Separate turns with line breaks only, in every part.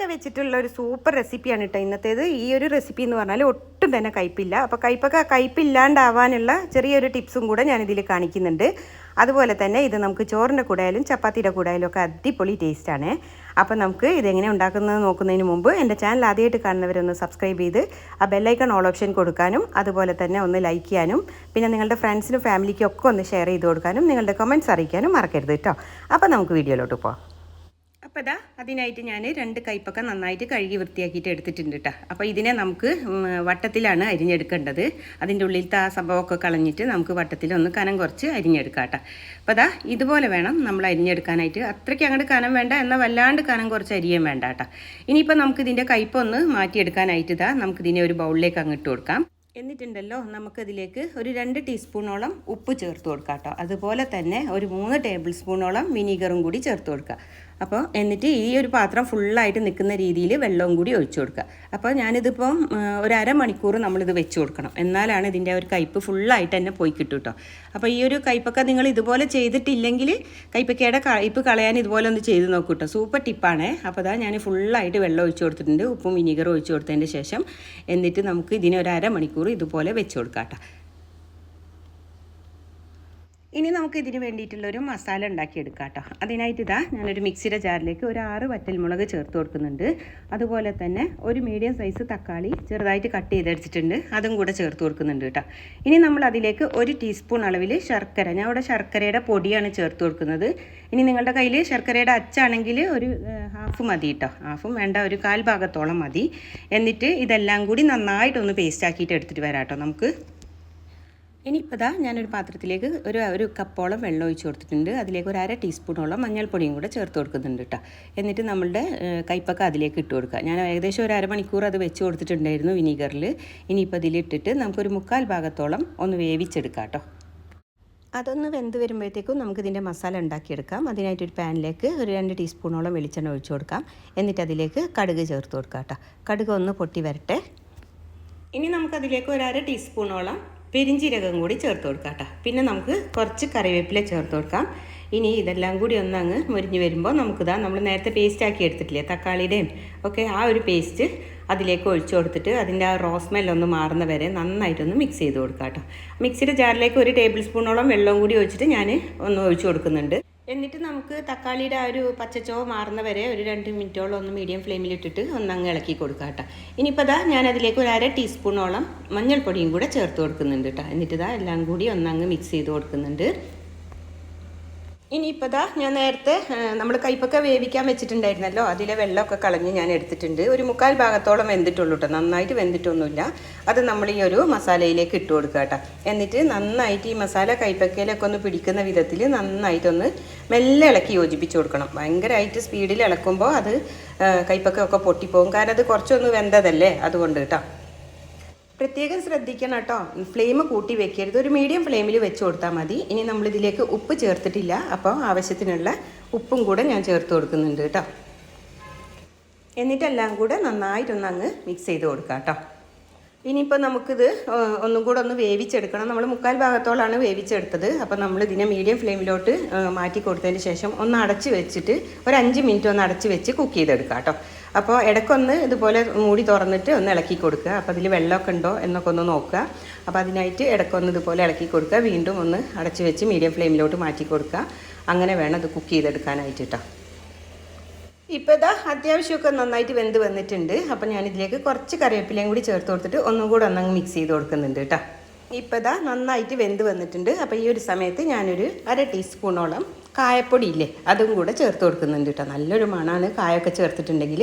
കയ്പ്പൊക്കെ വെച്ചിട്ടുള്ള ഒരു സൂപ്പർ റെസിപ്പിയാണ് കേട്ടോ ഇന്നത്തേത്. ഈ ഒരു റെസിപ്പി എന്ന് പറഞ്ഞാൽ ഒട്ടും തന്നെ കയ്പ്പില്ല അപ്പോൾ കയ്പ്പൊക്കെ കയ്പ്പില്ലാണ്ടാവാനുള്ള ചെറിയൊരു ടിപ്സും കൂടെ ഞാനിതിൽ കാണിക്കുന്നുണ്ട്. അതുപോലെ തന്നെ ഇത് നമുക്ക് ചോറിന്റെ കൂടെ ആയാലും ചപ്പാത്തിയുടെ കൂടെ ആയാലും ഒക്കെ അടിപൊളി ടേസ്റ്റാണ് അപ്പോൾ നമുക്ക് ഇതെങ്ങനെ ഉണ്ടാക്കുന്നത് നോക്കുന്നതിന് മുമ്പ് എന്റെ ചാനൽ ആദ്യമായിട്ട് കാണുന്നവരൊന്ന് സബ്സ്ക്രൈബ് ചെയ്ത് ആ ബെല്ലൈക്കൺ ഓൾ ഓപ്ഷൻ കൊടുക്കാനും അതുപോലെ തന്നെ ഒന്ന് ലൈക്ക് ചെയ്യാനും പിന്നെ നിങ്ങളുടെ ഫ്രണ്ട്സിനും ഫാമിലിക്കും ഒക്കെ ഒന്ന് ഷെയർ ചെയ്ത് കൊടുക്കാനും നിങ്ങളുടെ കമന്റ്സ് അറിയിക്കാനും മറക്കരുത് കേട്ടോ. അപ്പോൾ നമുക്ക് വീഡിയോയിലോട്ട് പോകാം അപ്പോൾ ഇതാ അതിനായിട്ട് ഞാൻ രണ്ട് കയ്പ്പൊക്കെ നന്നായിട്ട് കഴുകി വൃത്തിയാക്കിയിട്ട് എടുത്തിട്ടുണ്ട് കേട്ടോ അപ്പോൾ ഇതിനെ നമുക്ക് വട്ടത്തിലാണ് അരിഞ്ഞെടുക്കേണ്ടത്. അതിന്റെ ഉള്ളിലത്തെ ആ സംഭവമൊക്കെ കളഞ്ഞിട്ട് നമുക്ക് വട്ടത്തിൽ ഒന്ന് കനം കുറച്ച് അരിഞ്ഞെടുക്കാം കേട്ടോ അപ്പോൾ അതാ ഇതുപോലെ വേണം നമ്മൾ അരിഞ്ഞെടുക്കാനായിട്ട്. അത്രയ്ക്ക് അങ്ങോട്ട് കനം വേണ്ട എന്നാൽ വല്ലാണ്ട് കനം കുറച്ച് അരിയാൻ വേണ്ട കേട്ടോ ഇനിയിപ്പോൾ നമുക്ക് ഇതിന്റെ കയ്പ്പൊന്ന് മാറ്റിയെടുക്കാനായിട്ട് ഇതാ നമുക്കിതിനെ ഒരു ബൗളിലേക്ക് അങ്ങ് ഇട്ട് കൊടുക്കാം. എന്നിട്ടുണ്ടല്ലോ നമുക്കതിലേക്ക് ഒരു രണ്ട് ടീസ്പൂണോളം ഉപ്പ് ചേർത്ത് കൊടുക്കാം കേട്ടോ അതുപോലെ തന്നെ ഒരു മൂന്ന് ടേബിൾ സ്പൂണോളം വിനീഗറും കൂടി ചേർത്ത് കൊടുക്കുക അപ്പോൾ എന്നിട്ട് ഈ ഒരു പാത്രം ഫുള്ളായിട്ട് നിൽക്കുന്ന രീതിയിൽ വെള്ളവും കൂടി ഒഴിച്ചു കൊടുക്കുക. അപ്പോൾ ഞാനിതിപ്പം ഒരു അരമണിക്കൂർ നമ്മളിത് വെച്ച് കൊടുക്കണം. എന്നാലാണ് ഇതിന്റെ ഒരു കയ്പ്പ് ഫുള്ളായിട്ട് തന്നെ പോയി കിട്ടും കേട്ടോ അപ്പോൾ ഈ ഒരു കയ്പ്പൊക്കെ നിങ്ങൾ ഇതുപോലെ ചെയ്തിട്ടില്ലെങ്കിൽ കയ്പ്പക്കയുടെ കയ്പ്പ് കളയാൻ ഇതുപോലെ ഒന്ന് ചെയ്ത് നോക്കൂ കേട്ടോ സൂപ്പർ ടിപ്പാണ്. അപ്പോൾ അതാ ഞാൻ ഫുള്ളായിട്ട് വെള്ളം ഒഴിച്ചു കൊടുത്തിട്ടുണ്ട്. ഉപ്പും വിനീഗറും ഒഴിച്ചു കൊടുത്തതിന്റെ ശേഷം എന്നിട്ട് നമുക്ക് ഇതിനെ ഒരു അരമണിക്കൂർ ഇതുപോലെ വെച്ച് കൊടുക്കാം കേട്ടോ ഇനി നമുക്ക് ഇതിന് വേണ്ടിയിട്ടുള്ളൊരു മസാല ഉണ്ടാക്കിയെടുക്കാം കേട്ടോ അതിനായിട്ട് ഇതാ ഞാനൊരു മിക്സിയുടെ ജാറിലേക്ക് ഒരു ആറ് വറ്റൽമുളക് ചേർത്ത് കൊടുക്കുന്നുണ്ട്. അതുപോലെ തന്നെ ഒരു മീഡിയം സൈസ് തക്കാളി ചെറുതായിട്ട് കട്ട് ചെയ്തെടുത്തിട്ടുണ്ട്. അതും കൂടെ ചേർത്ത് കൊടുക്കുന്നുണ്ട് കേട്ടോ. ഇനി നമ്മൾ അതിലേക്ക് ഒരു ടീസ്പൂൺ അളവിൽ ശർക്കര. ഞാൻ ഇവിടെ ശർക്കരയുടെ പൊടിയാണ് ചേർത്ത് കൊടുക്കുന്നത്. ഇനി നിങ്ങളുടെ കയ്യിൽ ശർക്കരയുടെ അച്ചാണെങ്കിൽ ഒരു ഹാഫ് മതി കേട്ടോ. ഹാഫും വേണ്ട ഒരു കാൽ ഭാഗത്തോളം മതി. എന്നിട്ട് ഇതെല്ലാം കൂടി നന്നായിട്ടൊന്ന് പേസ്റ്റാക്കിയിട്ട് എടുത്തിട്ട് വരാം കേട്ടോ നമുക്ക്. ഇനിയിപ്പോൾ ഇതാ ഞാനൊരു പാത്രത്തിലേക്ക് ഒരു ഒരു കപ്പോളം വെള്ളം ഒഴിച്ച് കൊടുത്തിട്ടുണ്ട്. അതിലേക്ക് ഒരു അര ടീസ്പൂണോളം മഞ്ഞൾപ്പൊടിയും കൂടെ ചേർത്ത് കൊടുക്കുന്നുണ്ട് കേട്ടോ എന്നിട്ട് നമ്മളുടെ ഏഹ്, അതിലേക്ക് ഇട്ട് കൊടുക്കുക. ഞാൻ ഏകദേശം ഒരു അരമണിക്കൂർ അത് വെച്ച് കൊടുത്തിട്ടുണ്ടായിരുന്നു വിനീഗറിൽ ഇനിയിപ്പോൾ ഇതിലിട്ടിട്ട് നമുക്കൊരു മുക്കാൽ ഭാഗത്തോളം ഒന്ന് വേവിച്ചെടുക്കാം കേട്ടോ അതൊന്ന് വെന്ത് വരുമ്പോഴത്തേക്കും നമുക്കിതിന്റെ മസാല ഉണ്ടാക്കിയെടുക്കാം. അതിനായിട്ടൊരു പാനിലേക്ക് ഒരു രണ്ട് ടീസ്പൂണോളം വെളിച്ചെണ്ണ ഒഴിച്ചു കൊടുക്കാം. എന്നിട്ട് അതിലേക്ക് കടുക് ചേർത്ത് കൊടുക്കാം കേട്ടോ കടുക് ഒന്ന് പൊട്ടി വരട്ടെ. ഇനി നമുക്കതിലേക്ക് ഒരു അര ടീസ്പൂണോളം പെരിഞ്ചീരകം കൂടി ചേർത്ത് കൊടുക്കാം കേട്ടോ. പിന്നെ നമുക്ക് കുറച്ച് കറിവേപ്പില ചേർത്ത് കൊടുക്കാം. ഇനി ഇതെല്ലാം കൂടി ഒന്ന് അങ്ങ് മുരിഞ്ഞ് വരുമ്പോൾ നമുക്കിതാ നമ്മൾ നേരത്തെ പേസ്റ്റ് ആക്കി എടുത്തിട്ടില്ലേ തക്കാളിയുടെയും ഒക്കെ ആ ഒരു പേസ്റ്റ് അതിലേക്ക് ഒഴിച്ചു കൊടുത്തിട്ട് അതിന്റെ ആ റോ സ്മെല്ലൊന്ന് മാറുന്ന വരെ നന്നായിട്ടൊന്ന് മിക്സ് ചെയ്ത് കൊടുക്കാം കേട്ടോ. മിക്സിയുടെ ജാറിലേക്ക് ഒരു ടേബിൾ സ്പൂണോളം വെള്ളം കൂടി ഒഴിച്ചിട്ട് ഞാൻ ഒന്ന് ഒഴിച്ചു കൊടുക്കുന്നുണ്ട്. എന്നിട്ട് നമുക്ക് തക്കാളിയുടെ ആ ഒരു പച്ചച്ചോവ് മാറുന്ന വരെ ഒരു രണ്ട് മിനിറ്റോളം ഒന്ന് മീഡിയം ഫ്ലെയിമിലിട്ടിട്ട് ഒന്ന് അങ്ങ് ഇളക്കി കൊടുക്കാം കേട്ടോ. ഇനിയിപ്പോൾ ഇതാ ഞാൻ അതിലേക്ക് ഒരു അര ടീസ്പൂണോളം മഞ്ഞൾപ്പൊടിയും കൂടെ ചേർത്ത് കൊടുക്കുന്നുണ്ട് കേട്ടോ. എന്നിട്ട് ഇതാ എല്ലാം കൂടി ഒന്നങ്ങ് മിക്സ് ചെയ്ത് കൊടുക്കുന്നുണ്ട്. ഇനിയിപ്പോൾ ദാ ഞാൻ നേരത്തെ നമ്മൾ കൈപ്പൊക്കെ വേവിക്കാൻ വെച്ചിട്ടുണ്ടായിരുന്നല്ലോ. അതിലെ വെള്ളമൊക്കെ കളഞ്ഞ് ഞാൻ എടുത്തിട്ടുണ്ട്. ഒരു മുക്കാൽ ഭാഗത്തോളം വെന്തിട്ടുള്ളൂ കേട്ടോ നന്നായിട്ട് വെന്തിട്ടൊന്നുമില്ല. അത് നമ്മൾ ഈ ഒരു മസാലയിലേക്ക് ഇട്ട് കൊടുക്കുക കേട്ടോ എന്നിട്ട് നന്നായിട്ട് ഈ മസാല കൈപ്പക്കയിലൊക്കെ ഒന്ന് പിടിക്കുന്ന വിധത്തിൽ നന്നായിട്ടൊന്ന് മെല്ലെ ഇളക്കി യോജിപ്പിച്ച് കൊടുക്കണം. ഭയങ്കരമായിട്ട് സ്പീഡിൽ ഇളക്കുമ്പോൾ അത് കൈപ്പക്കൊക്കെ കയ്പ്പക്കയൊക്കെ പൊട്ടിപ്പോകും. കാരണം അത് കുറച്ചൊന്ന് വെന്തതല്ലേ അതുകൊണ്ട് കേട്ടോ പ്രത്യേകം ശ്രദ്ധിക്കണം കേട്ടോ. ഫ്ലെയിം കൂട്ടി വെക്കരുത്. ഒരു മീഡിയം ഫ്ലെയിമിൽ വെച്ച് കൊടുത്താൽ മതി. ഇനി നമ്മളിതിലേക്ക് ഉപ്പ് ചേർത്തിട്ടില്ല. അപ്പോൾ ആവശ്യത്തിനുള്ള ഉപ്പും കൂടെ ഞാൻ ചേർത്ത് കൊടുക്കുന്നുണ്ട് കേട്ടോ. എന്നിട്ടെല്ലാം കൂടെ നന്നായിട്ടൊന്ന് അങ്ങ് മിക്സ് ചെയ്ത് കൊടുക്കാം കേട്ടോ. ഇനിയിപ്പോൾ നമുക്കിത് ഒന്നും കൂടെ ഒന്ന് വേവിച്ചെടുക്കണം. നമ്മൾ മുക്കാൽ ഭാഗത്തോളാണ് വേവിച്ചെടുത്തത്. അപ്പോൾ നമ്മൾ ഇതിനെ മീഡിയം ഫ്ലെയിമിലോട്ട് മാറ്റി കൊടുത്തതിന് ശേഷം ഒന്ന് അടച്ച് വെച്ചിട്ട് ഒരു അഞ്ച് മിനിറ്റ് ഒന്ന് അടച്ച് വെച്ച് കുക്ക് ചെയ്തെടുക്കാം കേട്ടോ. അപ്പോൾ ഇടയ്ക്കൊന്ന് ഇതുപോലെ മൂടി തുറന്നിട്ട് ഒന്ന് ഇളക്കി കൊടുക്കുക. അപ്പോൾ അതിൽ വെള്ളമൊക്കെ ഉണ്ടോ എന്നൊക്കെ ഒന്ന് നോക്കുക. അപ്പോൾ അതിനായിട്ട് ഇടയ്ക്കൊന്ന് ഇതുപോലെ ഇളക്കി കൊടുക്കുക. വീണ്ടും ഒന്ന് അടച്ച് വെച്ച് മീഡിയം ഫ്ലെയിമിലോട്ട് മാറ്റി കൊടുക്കുക. അങ്ങനെ വേണം അത് കുക്ക് ചെയ്തെടുക്കാനായിട്ട് കേട്ടോ ഇപ്പോൾ ഇതാ അത്യാവശ്യമൊക്കെ നന്നായിട്ട് വെന്ത് വന്നിട്ടുണ്ട്. അപ്പോൾ ഞാനിതിലേക്ക് കുറച്ച് കറിവേപ്പിലയും കൂടി ചേർത്ത് കൊടുത്തിട്ട് ഒന്നും കൂടെ ഒന്നങ്ങ് മിക്സ് ചെയ്ത് കൊടുക്കുന്നുണ്ട് കേട്ടോ ഇപ്പോൾ ഇതാ നന്നായിട്ട് വെന്ത് വന്നിട്ടുണ്ട്. അപ്പോൾ ഈ ഒരു സമയത്ത് ഞാനൊരു അര ടീസ്പൂണോളം കായപ്പൊടി ഇല്ലേ? അതും കൂടെ ചേർത്ത് കൊടുക്കുന്നുണ്ട് കേട്ടോ. നല്ലൊരു മണമാണ് കായൊക്കെ ചേർത്തിട്ടുണ്ടെങ്കിൽ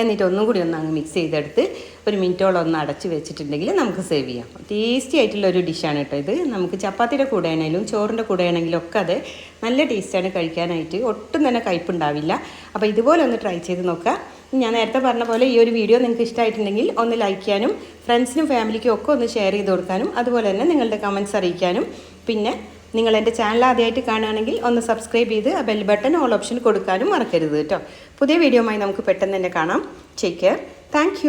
എന്നിട്ട് ഒന്നും കൂടി ഒന്ന് അങ്ങ് മിക്സ് ചെയ്തെടുത്ത് ഒരു മിനിറ്റോളം ഒന്ന് അടച്ച് വെച്ചിട്ടുണ്ടെങ്കിൽ നമുക്ക് സേവ് ചെയ്യാം. ടേസ്റ്റി ആയിട്ടുള്ള ഒരു ഡിഷാണ് കേട്ടോ ഇത്. നമുക്ക് ചപ്പാത്തിയുടെ കൂടെ ആണെങ്കിലും ചോറിന്റെ കൂടെ ആണെങ്കിലും ഒക്കെ അത് നല്ല ടേസ്റ്റാണ് കഴിക്കാനായിട്ട്. ഒട്ടും തന്നെ കയ്പുണ്ടാവില്ല. അപ്പോൾ ഇതുപോലെ ഒന്ന് ട്രൈ ചെയ്ത് നോക്കുക. ഞാൻ നേരത്തെ പറഞ്ഞ പോലെ ഈ ഒരു വീഡിയോ നിങ്ങൾക്ക് ഇഷ്ടമായിട്ടുണ്ടെങ്കിൽ ഒന്ന് ലൈക്ക് ചെയ്യാനും ഫ്രണ്ട്സിനും ഫാമിലിക്കും ഒക്കെ ഒന്ന് ഷെയർ ചെയ്ത് കൊടുക്കാനും അതുപോലെ തന്നെ നിങ്ങളുടെ കമന്റ്സ് അറിയിക്കാനും പിന്നെ നിങ്ങൾ എന്റെ ചാനൽ ആദ്യമായിട്ട് കാണുകയാണെങ്കിൽ ഒന്ന് സബ്സ്ക്രൈബ് ചെയ്ത് ആ ബെൽ ബട്ടൺ ഓൾ ഓപ്ഷൻ കൊടുക്കാനും മറക്കരുത് കേട്ടോ. പുതിയ വീഡിയോയുമായി നമുക്ക് പെട്ടെന്ന് തന്നെ കാണാം. Take care thank